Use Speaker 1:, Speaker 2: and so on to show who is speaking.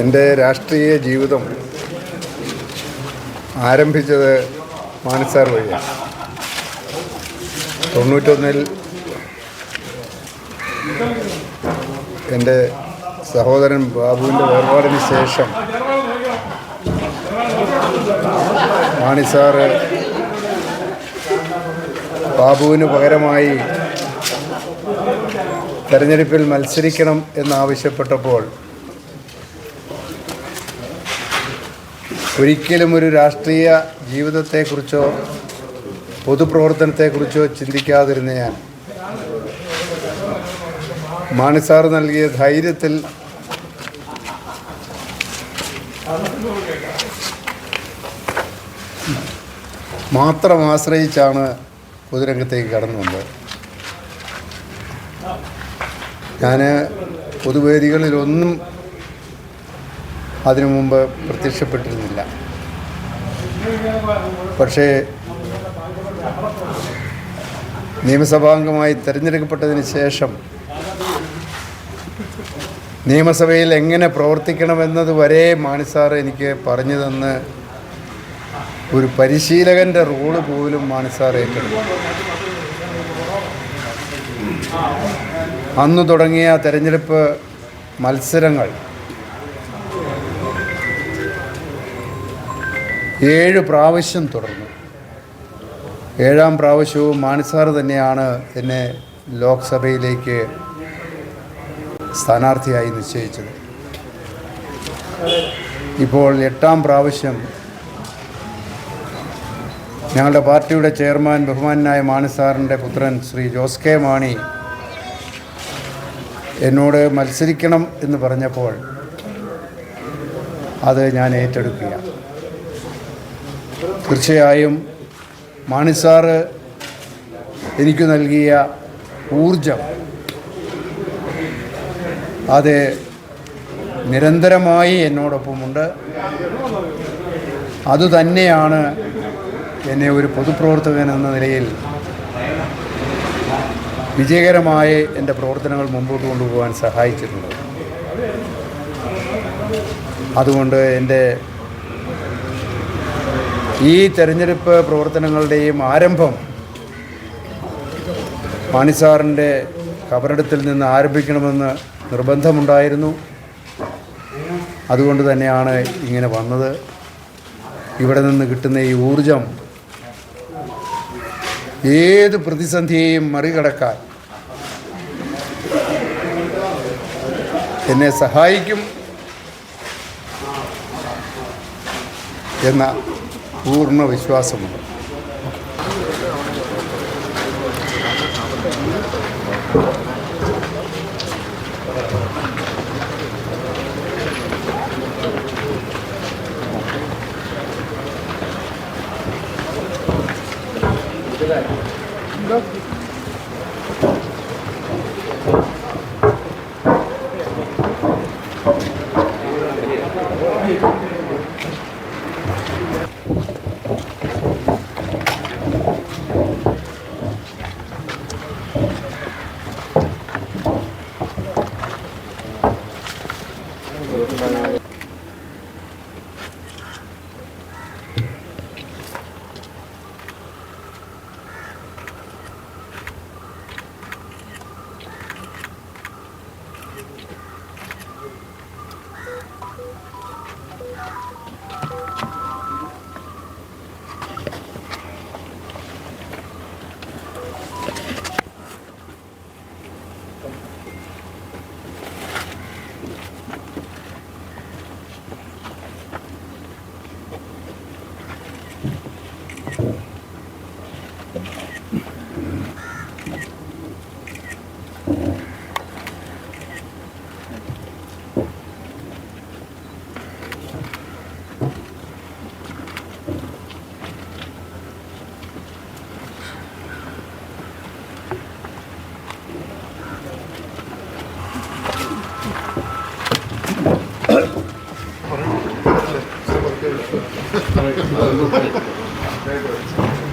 Speaker 1: എന്റെ രാഷ്ട്രീയ ജീവിതം ആരംഭിച്ചത് മാനസാർ വഴിയാണ്. തൊണ്ണൂറ്റൊന്നിൽ എന്റെ സഹോദരൻ ബാബുവിന്റെ വേർപാടിന് ശേഷം മാണിസാറ് ബാബുവിന് പകരമായി തെരഞ്ഞെടുപ്പിൽ മത്സരിക്കണം എന്നാവശ്യപ്പെട്ടപ്പോൾ ഒരിക്കലും ഒരു രാഷ്ട്രീയ ജീവിതത്തെക്കുറിച്ചോ പൊതുപ്രവർത്തനത്തെക്കുറിച്ചോ ചിന്തിക്കാതിരുന്ന ഞാൻ. മാണിസാർ നൽകിയ ധൈര്യത്തിൽ മാത്രം ആശ്രയിച്ചാണ് പൊതുരംഗത്തേക്ക് കടന്നു വന്നത്. ഞാൻ പൊതുവേദികളിലൊന്നും അതിനു മുമ്പ് പ്രത്യക്ഷപ്പെട്ടിരുന്നില്ല. പക്ഷേ നിയമസഭാംഗമായി തിരഞ്ഞെടുക്കപ്പെട്ടതിന് ശേഷം നിയമസഭയിൽ എങ്ങനെ പ്രവർത്തിക്കണമെന്നത് വരെ മാണിസാർ എനിക്ക് പറഞ്ഞു തന്ന് ഒരു പരിശീലകന്റെ റോൾ പോലും മാണിസാർ ഏറ്റെടുത്തു. അന്ന് തുടങ്ങിയ തെരഞ്ഞെടുപ്പ് മത്സരങ്ങൾ ഏഴ് പ്രാവശ്യം തുടർന്നു. ഏഴാം പ്രാവശ്യവും മാണിസാർ തന്നെയാണ് എന്നെ ലോക്സഭയിലേക്ക് സ്ഥാനാർത്ഥിയായി നിശ്ചയിച്ചത്. ഇപ്പോൾ എട്ടാം പ്രാവശ്യം ഞങ്ങളുടെ പാർട്ടിയുടെ ചെയർമാൻ ബഹുമാനായ മാണിസാറിന്റെ പുത്രൻ ശ്രീ ജോസ് കെ മാണി എന്നോട് മത്സരിക്കണം എന്ന് പറഞ്ഞപ്പോൾ അത് ഞാൻ ഏറ്റെടുക്കുക തീർച്ചയായും മാണിസാറ് എനിക്ക് നൽകിയ ഊർജം അത് നിരന്തരമായി എന്നോടൊപ്പമുണ്ട്. അതുതന്നെയാണ് എന്നെ ഒരു പൊതുപ്രവർത്തകൻ എന്ന നിലയിൽ വിജയകരമായി എന്റെ പ്രവർത്തനങ്ങൾ മുമ്പോട്ട് കൊണ്ടുപോകാൻ സഹായിച്ചിട്ടുണ്ട് അതുകൊണ്ട് എന്റെ ഈ തെരഞ്ഞെടുപ്പ് പ്രവർത്തനങ്ങളുടെയും ആരംഭം മാണിസാറിന്റെ കബറിടത്തിൽ നിന്ന് ആരംഭിക്കണമെന്ന് നിർബന്ധമുണ്ടായിരുന്നു. അതുകൊണ്ട് തന്നെയാണ് ഇങ്ങനെ വന്നത്. ഇവിടെ നിന്ന് കിട്ടുന്ന ഈ ഊർജം ഏത് പ്രതിസന്ധിയെയും മറികടക്കാൻ എന്നെ സഹായിക്കും എന്ന പൂർണ്ണ വിശ്വാസമുണ്ട് Thank you. Thank you.